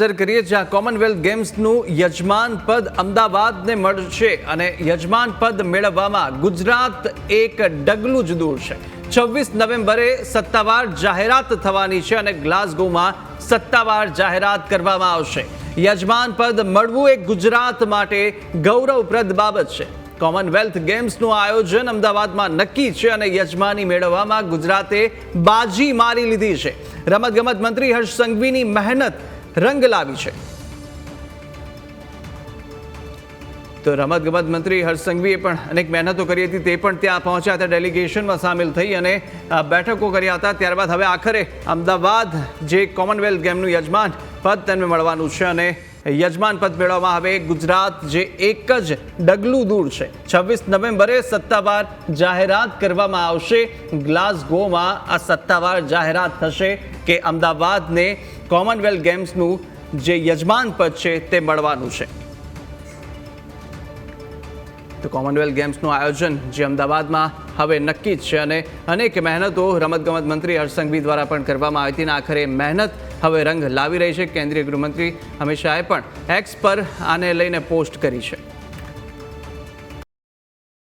નજર કરીએ જ્યાં કોમનવેલ્થ ગેમ્સનું યજમાન પદ અમદાવાદને મળશે અને યજમાન પદ મેળવવામાં ગુજરાત એક ડગલું જ દૂર છે. છવ્વીસ નવેમ્બરે સત્તાવાર જાહેરાત થવાની છે અને ગ્લાસગોમાં સત્તાવાર જાહેરાત કરવામાં આવશે. યજમાન પદ મળવું એ ગુજરાત માટે ગૌરવપ્રદ બાબત છે. કોમનવેલ્થ ગેમ્સનું આયોજન અમદાવાદમાં નક્કી છે અને યજમાની મેળવવામાં ગુજરાતે બાજી મારી લીધી છે. રમતગમત મંત્રી હર્ષ સંઘવીની મહેનત રંગ લાવી છે. તો રમતગમત મંત્રી હર્ષ સંઘવીએ પણ અનેક મહેનતો કરી હતી, તે પણ ત્યાં પહોંચ્યા હતા, ડેલિગેશનમાં સામેલ થઈ અને બેઠકો કર્યા હતા. ત્યારબાદ હવે આખરે અમદાવાદ જે કોમનવેલ્થ ગેમનું યજમાન પદ તેમને મળવાનું છે અને યજમાન પદ મેળવવામાં આવે. ગુજરાત જે એક જ ડગલું દૂર છે. છવ્વીસ નવેમ્બરે સત્તાવાર જાહેરાત કરવામાં આવશે. ગ્લાસગોમાં આ સત્તાવાર જાહેરાત થશે કે અમદાવાદને કોમનવેલ્થ ગેમ્સનું જે યજમાન પદ છે તે મળવાનું છે. તો કોમનવેલ્થ ગેમ્સનું આયોજન જે અમદાવાદમાં હવે નક્કી જ છે અને અનેક મહેનતો રમતગમત મંત્રી હર્ષ દ્વારા પણ કરવામાં આવી હતી. અને આખરે મહેનત હવે રંગ લાવી રહી છે કેન્દ્રીય ગૃહમંત્રી અમિત શાહે પણ એક્સ પર આને લઈને પોસ્ટ કરી છે.